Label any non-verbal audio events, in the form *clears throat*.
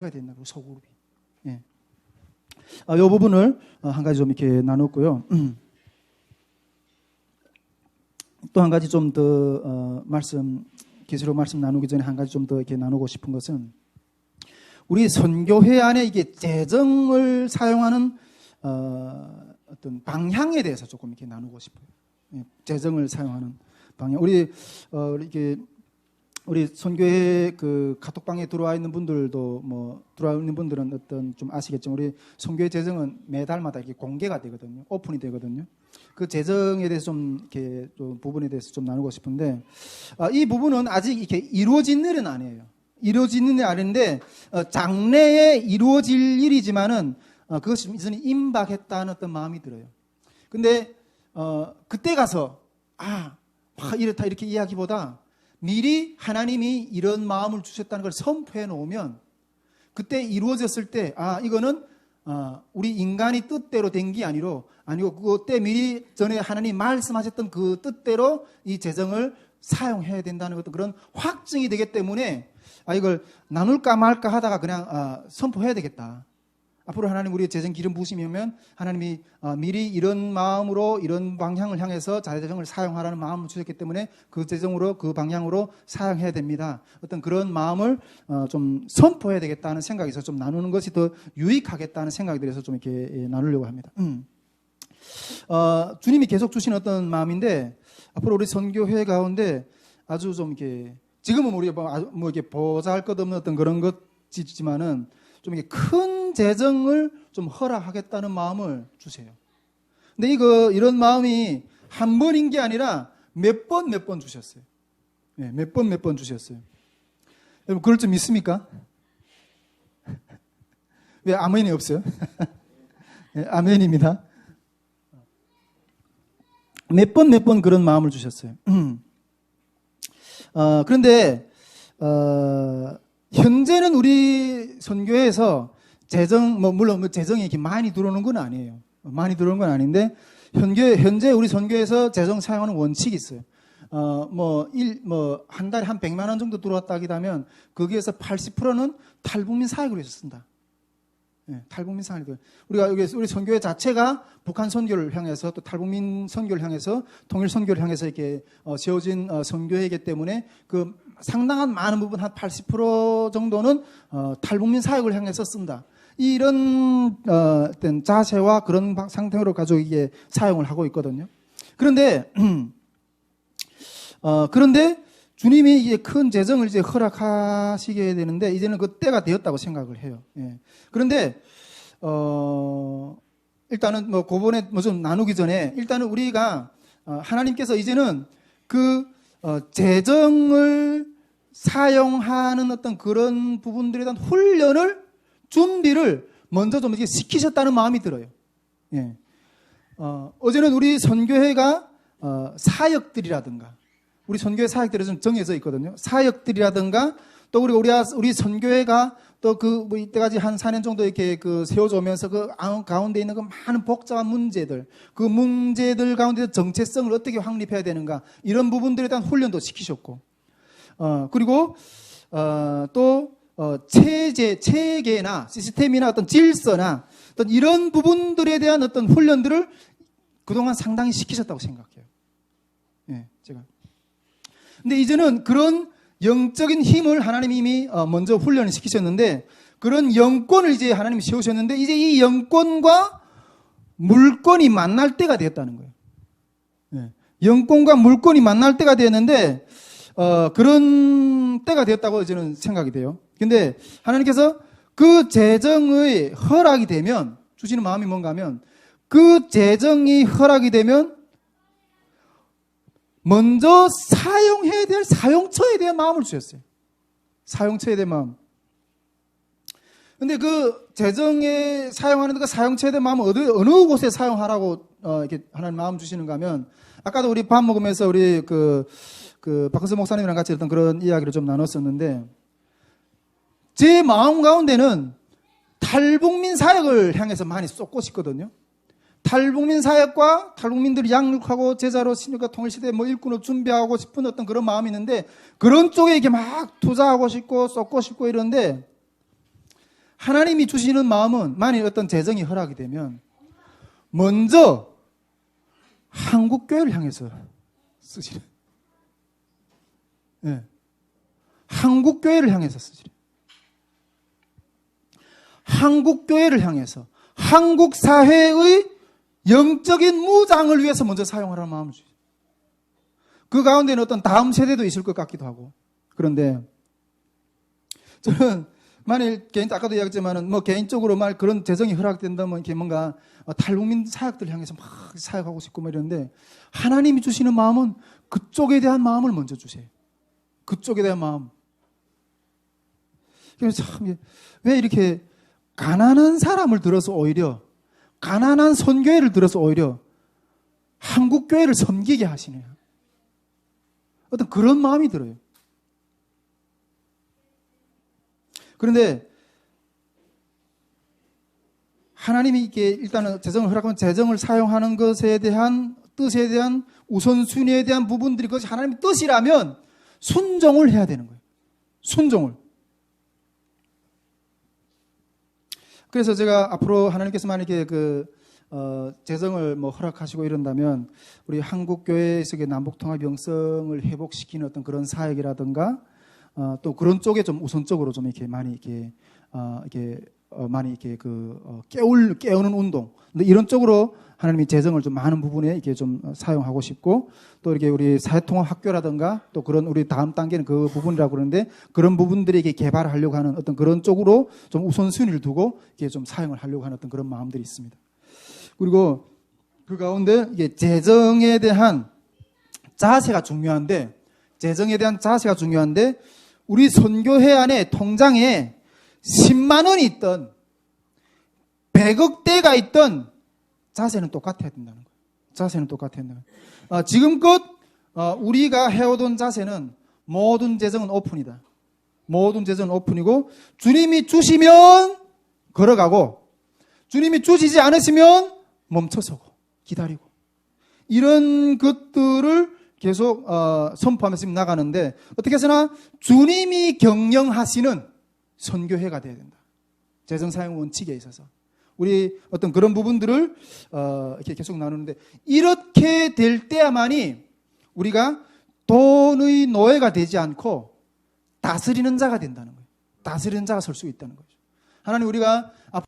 가 된다고 소그룹이. 예. 아, 이 부분을 어, 한 가지 좀 이렇게 나눴고요. *clears throat* 또 한 가지 좀더 어, 말씀 기술로 말씀 나누기 전에 한 가지 좀 더 이렇게 나누고 싶은 것은 우리 선교회 안에 이게 재정을 사용하는 어, 어떤 방향에 대해서 조금 이렇게 나누고 싶어요. 예, 재정을 사용하는 방향. 우리 어, 이렇게 우리 선교회 그 카톡방에 들어와 있는 분들도 뭐 들어와 있는 분들은 어떤 좀 아시겠지만 우리 선교회 재정은 매달마다 이렇게 공개가 되거든요. 오픈이 되거든요. 그 재정에 대해서 좀 이렇게 좀 부분에 대해서 좀 나누고 싶은데 아, 이 부분은 아직 이렇게 이루어진 일은 아니에요. 이루어진 일은 아닌데 어, 장래에 이루어질 일이지만은 어, 그것이 이제는 임박했다는 어떤 마음이 들어요. 근데 어, 그때 가서 아, 막 이렇다 이렇게 이야기보다 미리 하나님이 이런 마음을 주셨다는 걸 선포해 놓으면 그때 이루어졌을 때 아 이거는 어, 우리 인간이 뜻대로 된 게 아니로 아니고 그때 미리 전에 하나님 말씀하셨던 그 뜻대로 이 재정을 사용해야 된다는 것도 그런 확증이 되기 때문에 아 이걸 나눌까 말까 하다가 그냥 아, 선포해야 되겠다. 앞으로 하나님 우리의 재정 기름 부으시면 하나님이 어, 미리 이런 마음으로 이런 방향을 향해서 자재정을 사용하라는 마음을 주셨기 때문에 그 재정으로 그 방향으로 사용해야 됩니다. 어떤 그런 마음을 어, 좀 선포해야 되겠다는 생각에서 좀 나누는 것이 더 유익하겠다는 생각이 들어서 좀 이렇게 예, 나누려고 합니다. 음. 어, 주님이 계속 주신 어떤 마음인데 앞으로 우리 선교회 가운데 아주 좀 이렇게 지금은 우리 뭐, 뭐 이렇게 보잘 것 없는 어떤 그런 것이지만은 좀 이렇게 큰 재정을 좀 허락하겠다는 마음을 주세요. 근데 이거 이런 마음이 한 번인 게 아니라 몇 번 몇 번 주셨어요. 네, 몇 번 몇 번 주셨어요. 여러분 그럴 줄 믿습니까? *laughs* 왜 아멘이 없어요? *laughs* 네, 아멘입니다. 몇 번 몇 번 그런 마음을 주셨어요. *clears throat* 어, 그런데 어, 현재는 우리 선교에서 재정 뭐 물론 뭐 재정이 이렇게 많이 들어오는 건 아니에요. 많이 들어오는 건 아닌데 현재 현재 우리 선교에서 재정 사용하는 원칙이 있어요. 어뭐일뭐한 달에 한 100만 원 정도 들어왔다 하면 거기에서 80%는 탈북민 사역으로 해서 쓴다. 네, 탈북민 사역들. 우리가 여기 우리 선교회 자체가 북한 선교를 향해서 또 탈북민 선교를 향해서 통일 선교를 향해서 이렇게 어, 세워진 어, 선교회이기 때문에 그 상당한 많은 부분 한 80% 정도는 어, 탈북민 사역을 향해서 쓴다. 이런 어, 어떤 자세와 그런 상태로 가지고 이게 사용을 하고 있거든요. 그런데 *clears throat* 어, 그런데 주님이 이제 큰 재정을 이제 허락하시게 되는데 이제는 그 때가 되었다고 생각을 해요. 예. 그런데 어, 일단은 뭐 고번에 뭐 좀 나누기 전에 일단은 우리가 어, 하나님께서 이제는 그 어, 재정을 사용하는 어떤 그런 부분들에 대한 훈련을 준비를 먼저 좀 이렇게 시키셨다는 마음이 들어요. 예. 어, 어제는 우리 선교회가 어, 사역들이라든가 우리 선교회 사역들이 좀 정해져 있거든요. 사역들이라든가 또 우리 우리 우리 선교회가 또그 뭐 이때까지 한 4년 정도 이렇게 그 세워져 오면서 그 가운데 있는 그 많은 복잡한 문제들, 그 문제들 가운데 정체성을 어떻게 확립해야 되는가 이런 부분들에 대한 훈련도 시키셨고, 어 그리고 어또 어, 체제, 체계나 시스템이나 어떤 질서나 어떤 이런 부분들에 대한 어떤 훈련들을 그동안 상당히 시키셨다고 생각해요. 예, 제가. 근데 이제는 그런 영적인 힘을 하나님이 이미 어, 먼저 훈련을 시키셨는데 그런 영권을 이제 하나님이 세우셨는데 이제 이 영권과 물권이 만날 때가 되었다는 거예요. 예. 영권과 물권이 만날 때가 되었는데 어, 그런 때가 되었다고 저는 생각이 돼요. 근데 하나님께서 그 재정의 허락이 되면 주시는 마음이 뭔가 하면 그 재정이 허락이 되면 먼저 사용해야 될 사용처에 대한 마음을 주셨어요. 사용처에 대한 마음. 근데 그 재정에 사용하는 그 사용처에 대한 마음은 어느, 어느 곳에 사용하라고 어, 이렇게 하나님 마음 주시는가 하면 아까도 우리 밥 먹으면서 우리 그, 그 박근수 목사님이랑 같이 어떤 그런 이야기를 좀 나눴었는데 제 마음 가운데는 탈북민 사역을 향해서 많이 쏟고 싶거든요. 탈북민 사역과 탈북민들이 양육하고 제자로 신육과 통일시대 뭐 일꾼을 준비하고 싶은 어떤 그런 마음이 있는데 그런 쪽에 이렇게 막 투자하고 싶고 쏟고 싶고 이런데 하나님이 주시는 마음은 만일 어떤 재정이 허락이 되면 먼저 한국 교회를 향해서 쓰시래. 예. 한국 교회를 향해서 쓰시래. 한국 교회를 향해서 한국 사회의 영적인 무장을 위해서 먼저 사용하라는 마음을 주세요. 그 가운데는 어떤 다음 세대도 있을 것 같기도 하고. 그런데 저는 만일 개인 아까도 이야기했지만은 뭐 개인적으로 말 그런 재정이 허락된다면 이렇게 뭔가 탈북민 사역들 향해서 막 사역하고 싶고 뭐 이러는데 하나님이 주시는 마음은 그쪽에 대한 마음을 먼저 주세요. 그쪽에 대한 마음. 그래서 참 왜 이렇게 가난한 사람을 들어서 오히려 가난한 선교회를 들어서 오히려 한국 교회를 섬기게 하시네요. 어떤 그런 마음이 들어요. 그런데 하나님이 이게 일단은 재정을 허락하면 재정을 사용하는 것에 대한 뜻에 대한 우선순위에 대한 부분들이 그것이 하나님의 뜻이라면 순종을 해야 되는 거예요. 순종을. 그래서 제가 앞으로 하나님께서 만약에 그 어, 재정을 뭐 허락하시고 이런다면 우리 한국 교회에서의 남북 통합 영성을 회복시키는 어떤 그런 사역이라든가 어, 또 그런 쪽에 좀 우선적으로 좀 이렇게 많이 이렇게 어, 이렇게 어, 많이 이렇게 그 어, 깨울 깨우는 운동 이런 쪽으로 하나님이 재정을 좀 많은 부분에 이렇게 좀 사용하고 싶고 또 이렇게 우리 사회통합 학교라든가 또 그런 우리 다음 단계는 그 부분이라고 그러는데 그런 부분들이 이렇게 개발하려고 하는 어떤 그런 쪽으로 좀 우선순위를 두고 이게 좀 사용을 하려고 하는 어떤 그런 마음들이 있습니다. 그리고 그 가운데 이게 재정에 대한 자세가 중요한데 재정에 대한 자세가 중요한데 우리 선교회 안에 통장에 10만 원이 있던 100억대가 있던 자세는 똑같아야 된다는 거예요. 자세는 똑같아야 된다는 거예요. 어, 지금껏 어, 우리가 해오던 자세는 모든 재정은 오픈이다. 모든 재정은 오픈이고 주님이 주시면 걸어가고 주님이 주시지 않으시면 멈춰서고 기다리고 이런 것들을 계속 어, 선포하면서 나가는데 어떻게 해서나 주님이 경영하시는 선교회가 돼야 된다. 재정 사용 원칙에 있어서 우리 어떤 그런 부분들을 어, 이렇게 계속 나누는데 이렇게 될 때야만이 우리가 돈의 노예가 되지 않고 다스리는 자가 된다는 거예요. 다스리는 자가 설 수 있다는 거죠. 하나님 우리가 앞으로